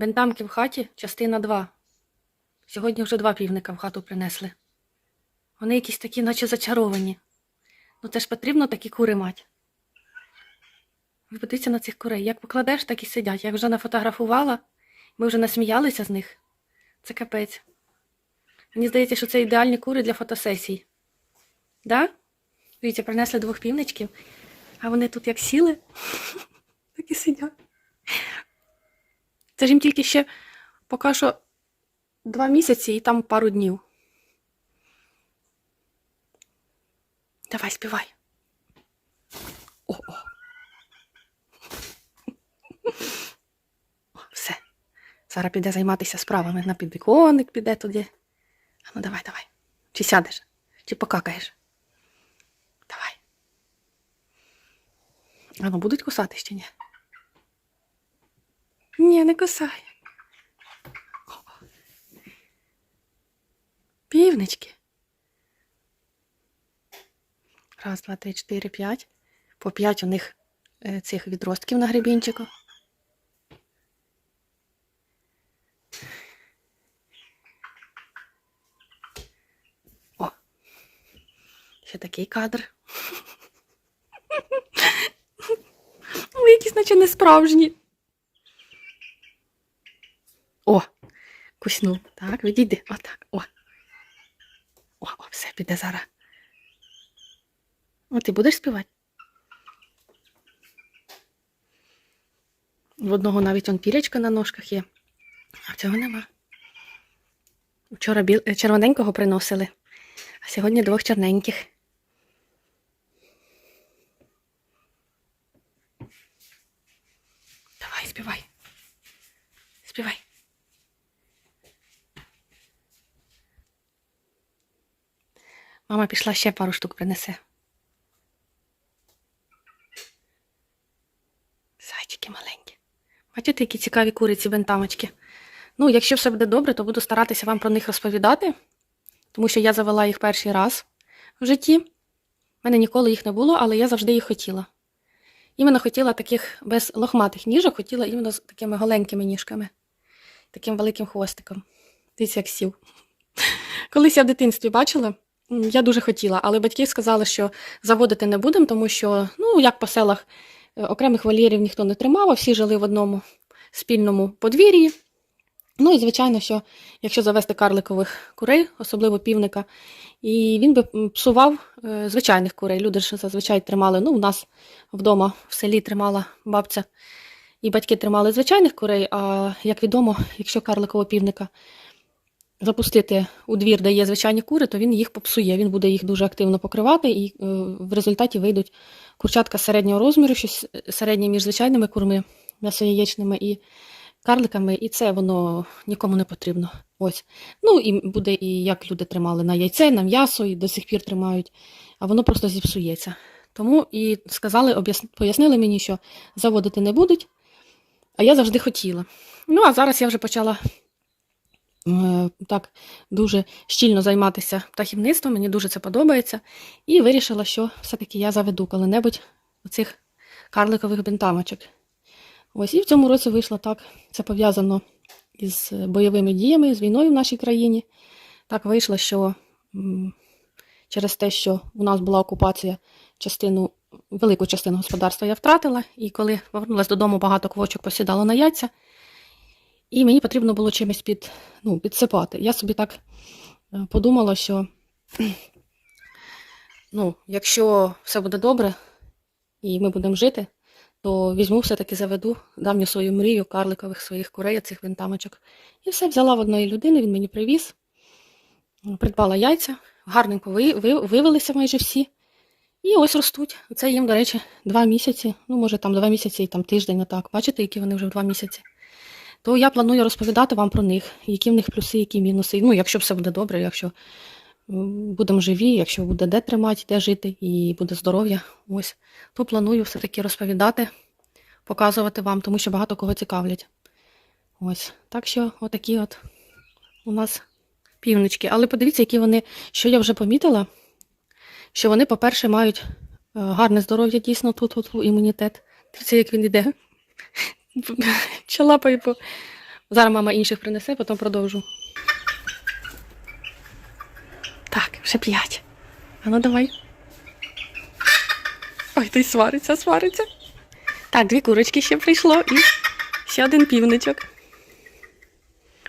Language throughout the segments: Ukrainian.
Бентамки в хаті, частина 2. Сьогодні вже два півника в хату принесли. Вони якісь такі, наче зачаровані. Ну це ж потрібно такі кури мати. Ви подивіться на цих курей. Як покладеш, так і сидять. Я вже нафотографувала, ми вже насміялися з них. Це капець. Мені здається, що це ідеальні кури для фотосесій. Да? Дивіться, принесли двох півничків, а вони тут як сіли, так і сидять. Це ж їм тільки ще поки що два місяці і там пару днів. Давай, співай. О, о. Все. Зараз піде займатися справами. На підвіконник піде туди. А ну давай, давай. Чи сядеш, чи покакаєш. Давай. А ну будуть кусати ще ні? Ні, не кусай. Півнички. Раз, два, три, чотири, п'ять. По п'ять у них е, цих відростків на гребінчику. О, ще такий кадр. Ви якісь наче не справжні. О, куснув. Так, відійди. Отак. О. О, о, все, піде зараз. О, ти будеш співати? В одного навіть он пірячка на ножках є, а в цього нема. Вчора біл... е, червоненького приносили, а сьогодні двох чорненьких. Давай, співай. Співай. Мама пішла ще пару штук принесе. Зайчики маленькі. Бачите, які цікаві куриці бентамочки. Ну, якщо все буде добре, то буду старатися вам про них розповідати, тому що я завела їх перший раз в житті. У мене ніколи їх не було, але я завжди їх хотіла. Іменно хотіла таких без лохматих ніжок, хотіла іменно з такими голенькими ніжками, таким великим хвостиком. Дивіться, як сів. Колись я в дитинстві бачила, я дуже хотіла, але батьки сказали, що заводити не будемо, тому що, ну, як по селах, е, окремих вольєрів ніхто не тримав, а всі жили в одному спільному подвір'ї. Ну і звичайно, що якщо завести карликових курей, особливо півника, і він би псував е, звичайних курей. Люди ж зазвичай тримали, ну, у нас вдома в селі тримала бабця, і батьки тримали звичайних курей. А як відомо, якщо карликового півника запустити у двір, де є звичайні кури, то він їх попсує. Він буде їх дуже активно покривати, і е, в результаті вийдуть курчатка середнього розміру, щось середнє між звичайними курми, м'ясояєчними і карликами, і це воно нікому не потрібно. Ось. Ну і буде і як люди тримали на яйце, на м'ясо, і до сих пір тримають, а воно просто зіпсується. Тому і сказали, пояснили мені, що заводити не будуть, а я завжди хотіла. Ну, а зараз я вже почала е, так дуже щільно займатися птахівництвом, мені дуже це подобається. І вирішила, що все-таки я заведу коли-небудь оцих карликових бентамочок. Ось і в цьому році вийшло так. Це пов'язано із бойовими діями, з війною в нашій країні. Так вийшло, що через те, що у нас була окупація, частину, велику частину господарства я втратила, і коли повернулася додому, багато квочок посідало на яйця, і мені потрібно було чимось під, ну, підсипати. Я собі так е, подумала, що ну, якщо все буде добре і ми будемо жити, то візьму все-таки заведу давню свою мрію карликових своїх курей, цих винтамочок. І все взяла в одної людини, він мені привіз, придбала яйця, гарненько ви, ви, вивелися майже всі. І ось ростуть. Це їм, до речі, два місяці, ну, може, там два місяці і там тиждень, отак. Бачите, які вони вже два місяці. То я планую розповідати вам про них, які в них плюси, які мінуси. Ну, якщо все буде добре, якщо будемо живі, якщо буде де тримати, де жити і буде здоров'я, ось, то планую все-таки розповідати, показувати вам, тому що багато кого цікавлять. Ось. Так що, отакі от у нас півнички. Але подивіться, які вони, що я вже помітила, що вони, по-перше, мають е, гарне здоров'я, дійсно, тут, тут, імунітет. Дивіться, як він іде. Чалапає по, Зараз мама інших принесе, потім продовжу. Так, вже п'ять. А ну давай. Ой, ти свариться, свариться. Так, дві курочки ще прийшло і ще один півничок.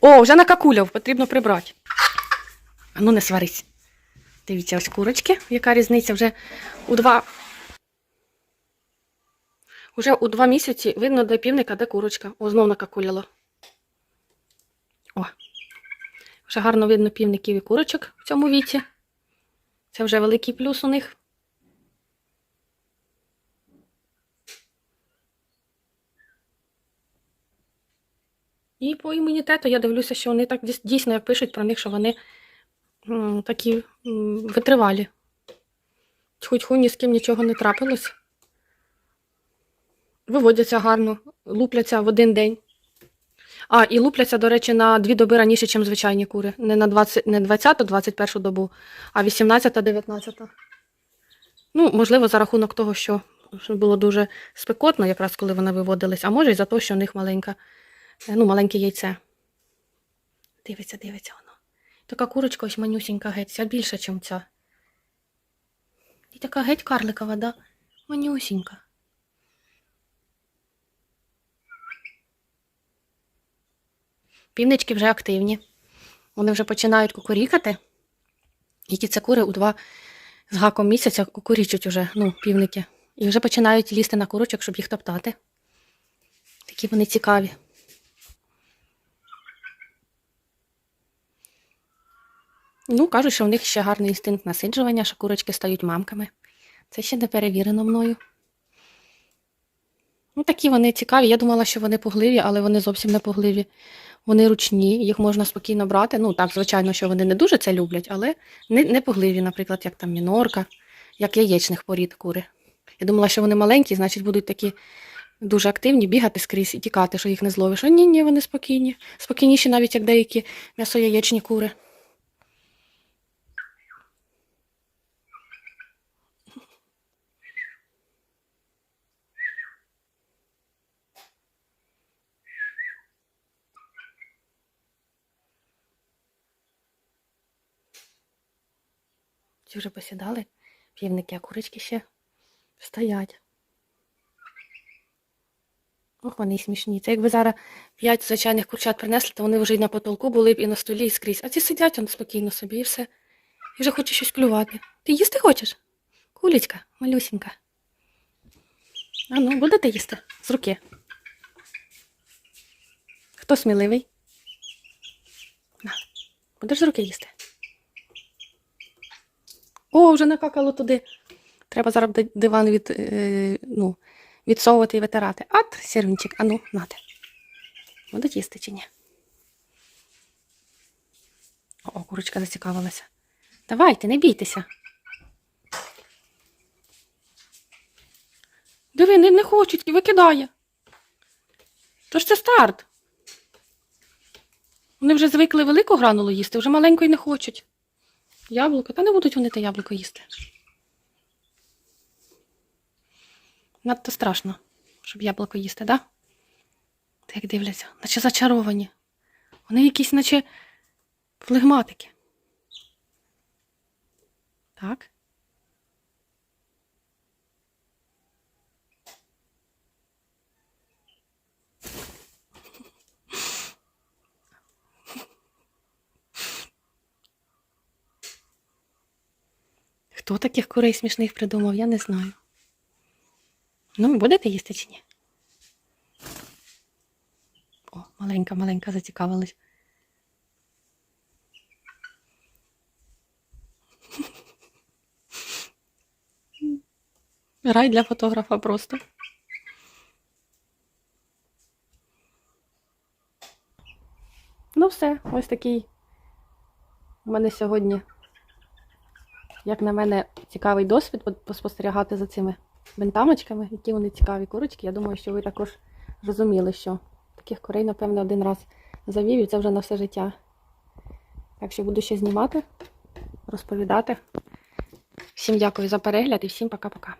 О, вже накакуляв, потрібно прибрати. А ну не сварись. Дивіться, ось курочки. Яка різниця вже у два. Уже у два місяці видно, де півника, де курочка. О, знов накакуляла. О. Вже гарно видно півників і курочок в цьому віці. Це вже великий плюс у них. І по імунітету я дивлюся, що вони так дійсно, як пишуть про них, що вони такі витривалі. Хоч хуй ні з ким нічого не трапилось. Виводяться гарно, лупляться в один день. А, і лупляться, до речі, на дві доби раніше, ніж звичайні кури. Не на 20, не 20-21 добу, а 18-19. Ну, можливо, за рахунок того, що було дуже спекотно, якраз коли вони виводились, а може і за те, що в них маленька, е, ну, маленьке яйце. Дивиться, дивиться воно. Така курочка ось манюсінька геть, ця більша, ніж ця. І така геть карликова, да? Манюсінька. Півнички вже активні. Вони вже починають кукурікати. Які це кури у два з гаком місяця кукурічуть уже, ну, півники. І вже починають лізти на курочок, щоб їх топтати. Такі вони цікаві. Ну, кажуть, що в них ще гарний інстинкт насиджування, що курочки стають мамками. Це ще не перевірено мною. Ну, такі вони цікаві. Я думала, що вони пугливі, але вони зовсім не пугливі. Вони ручні, їх можна спокійно брати. Ну, так, звичайно, що вони не дуже це люблять, але не, не пугливі, наприклад, як там мінорка, як яєчних порід кури. Я думала, що вони маленькі, значить, будуть такі дуже активні, бігати скрізь і тікати, що їх не зловиш. А ні, ні, вони спокійні. Спокійніші навіть, як деякі м'ясо-яєчні кури. Ці вже посідали півники, а курочки ще стоять. Ох, вони смішні. Це якби зараз п'ять звичайних курчат принесли, то вони вже й на потолку були б і на столі, і скрізь. А ці сидять он спокійно собі і все. І вже хоче щось клювати. Ти їсти хочеш? Кулечка, малюсінька. А ну, будете їсти? З руки. Хто сміливий? На, будеш з руки їсти? О, вже накакало туди. Треба зараз диван від, е, ну, відсовувати і витирати. Ат, сірвінчик, а ну, нате. Будуть їсти чи ні? О, курочка зацікавилася. Давайте, не бійтеся. Диви, не, не хочуть, викидає. Тож це старт. Вони вже звикли велику гранулу їсти, вже маленької не хочуть. Яблуко, та не будуть вони те яблуко їсти. Надто страшно, щоб яблуко їсти, да? так? як дивляться, наче зачаровані. Вони якісь, наче флегматики. Так. Хто таких курей смішних придумав, я не знаю. Ну, будете їсти чи ні? О, маленька, маленька зацікавилась. Рай для фотографа просто. Ну, все, ось такий у мене сьогодні як на мене, цікавий досвід пос- поспостерігати за цими бентамочками, які вони цікаві курочки. Я думаю, що ви також розуміли, що таких курей, напевно, один раз завів, і це вже на все життя. Так що буду ще знімати, розповідати. Всім дякую за перегляд і всім пока-пока.